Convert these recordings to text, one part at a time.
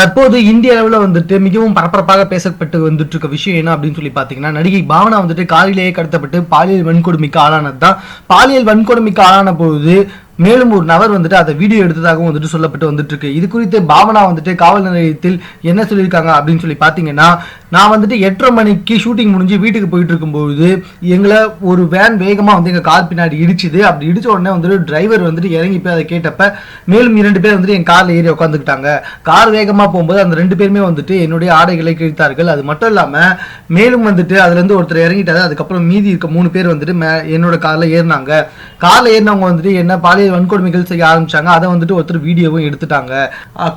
தற்போது இந்திய அளவில் வந்துட்டு மிகவும் பரபரப்பாக பேசப்பட்டு வந்துட்டு இருக்க விஷயம் என்ன அப்படின்னு சொல்லி பார்த்தீங்கன்னா நடிகை பாவனா வந்துட்டு காலிலேயே கடத்தப்பட்டு பாலியல் வன்கொடுமைக்கு ஆளானது தான் பாலியல் வன்கொடுமைக்கு ஆளான பொழுது மேலும் ஒரு நபர் வந்துட்டு அதை வீடியோ எடுத்ததாகவும் வந்துட்டு சொல்லப்பட்டு வந்துட்டு இருக்கு. இது குறித்து பாவனா வந்துட்டு காவல் நிலையத்தில் என்ன சொல்லியிருக்காங்க அப்படின்னு சொல்லி பார்த்தீங்கன்னா நான் வந்துட்டு எட்டரை மணிக்கு ஷூட்டிங் முடிஞ்சு வீட்டுக்கு போயிட்டு இருக்கும்போது எங்களை ஒரு வேன் வேகமாக வந்து எங்கள் கார் பின்னாடி இடிச்சுது. அப்படி இடிச்ச உடனே வந்துட்டு டிரைவர் வந்துட்டு இறங்கி போய் அதை கேட்டப்ப மேலும் இரண்டு பேர் வந்துட்டு என் காரில் ஏறி உட்காந்துக்கிட்டாங்க கார் வேகமாக போகும்போது அந்த ரெண்டு பேருமே வந்துட்டு என்னுடைய ஆடைகளை கிழித்தார்கள். அது மட்டும் இல்லாமல் மேலும் வந்துட்டு அதுலேருந்து ஒருத்தர் இறங்கிட்டாரு. அதுக்கப்புறம் மீதி இருக்க மூணு பேர் வந்துட்டு மே என்னோட காரில் ஏறினாங்க. காரில் ஏறினவங்க வந்துட்டு என்ன பாலியல் வன்கொடுமைகள் செய்ய ஆரம்பிச்சாங்க. அதை வந்துட்டு ஒருத்தர் வீடியோவும் எடுத்துட்டாங்க.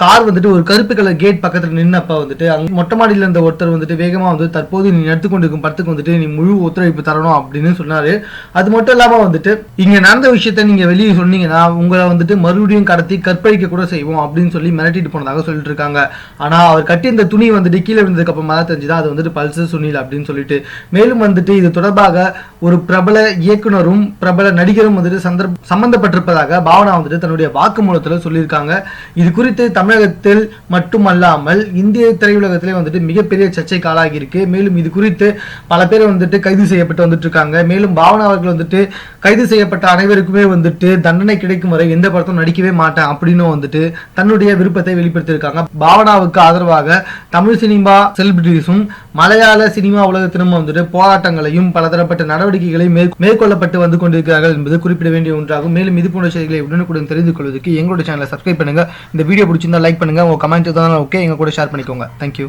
கார் வந்துட்டு ஒரு கருப்பு கலர் கேட் பக்கத்தில் நின்னப்ப வந்துட்டு அங்க மொட்டை மாடியில் இருந்த ஒருத்தர் வந்து வந்துட்டு வேகமாக வந்து தற்போது நீ நடத்துக்கொண்டிருக்கும் படத்துக்கு வந்துட்டு நீ முழு ஒத்துழைப்பு தரணும் அப்படின்னு சொன்னாரு. அது மட்டும் இல்லாம வந்துட்டு இங்க நடந்த விஷயத்த நீங்க வெளியே சொன்னீங்கன்னா உங்களை வந்துட்டு மறுபடியும் கடத்தி கற்பழிக்க கூட செய்வோம் அப்படின்னு சொல்லி மிரட்டிட்டு போனதாக சொல்லிட்டு இருக்காங்க. ஆனா அவர் கட்டி இந்த துணி வந்துட்டு கீழே விழுந்ததுக்கு அப்புறமா தான் தெரிஞ்சுதான் அது வந்துட்டு பல்சர் சுனில் அப்படின்னு சொல்லிட்டு. மேலும் வந்துட்டு இது தொடர்பாக ஒரு பிரபல இயக்குனரும் பிரபல நடிகரும் வந்துட்டு சந்தர்ப்ப சம்பந்தப்பட்டிருப்பதாக பாவனா வந்துட்டு தன்னுடைய வாக்குமூலத்துல சொல்லியிருக்காங்க. இது குறித்து தமிழகத்தில் மட்டுமல்லாமல் இந்திய திரையுலகத்திலே வந்துட்டு மிகப்பெரிய சர்ச்சை சர்ச்சைக்கு ஆளாகி இருக்கு. மேலும் இது குறித்து பல பேர் வந்துட்டு கைது செய்யப்பட்டு வந்துட்டு இருக்காங்க மேலும் பாவனா அவர்கள் வந்துட்டு கைது செய்யப்பட்ட அனைவருக்குமே வந்துட்டு தண்டனை கிடைக்கும் வரை எந்த படத்தும் நடிக்கவே மாட்டேன் அப்படின்னு வந்துட்டு தன்னுடைய விருப்பத்தை வெளிப்படுத்தியிருக்காங்க. பாவனாவுக்கு ஆதரவாக தமிழ் சினிமா செலிபிரிட்டிஸும் மலையாள சினிமா உலகத்திலும் வந்துட்டு போராட்டங்களையும் பலதரப்பட்ட நடவடிக்கைகளையும் மேற்கொள்ளப்பட்டு வந்து கொண்டிருக்கிறார்கள் என்பது குறிப்பிட வேண்டிய ஒன்றாகும். மேலும் இது போன்ற செய்திகளை உடனுக்குடன் தெரிந்து கொள்வதற்கு எங்களுடைய சேனலை சப்ஸ்கிரைப் பண்ணுங்க. இந்த வீடியோ பிடிச்சிருந்தா லைக் பண்ணுங்க. உங்க கமெண்ட் தான் ஓகே எங்க கூட ஷேர் பண்ணிக்கோங்க. தேங்க்யூ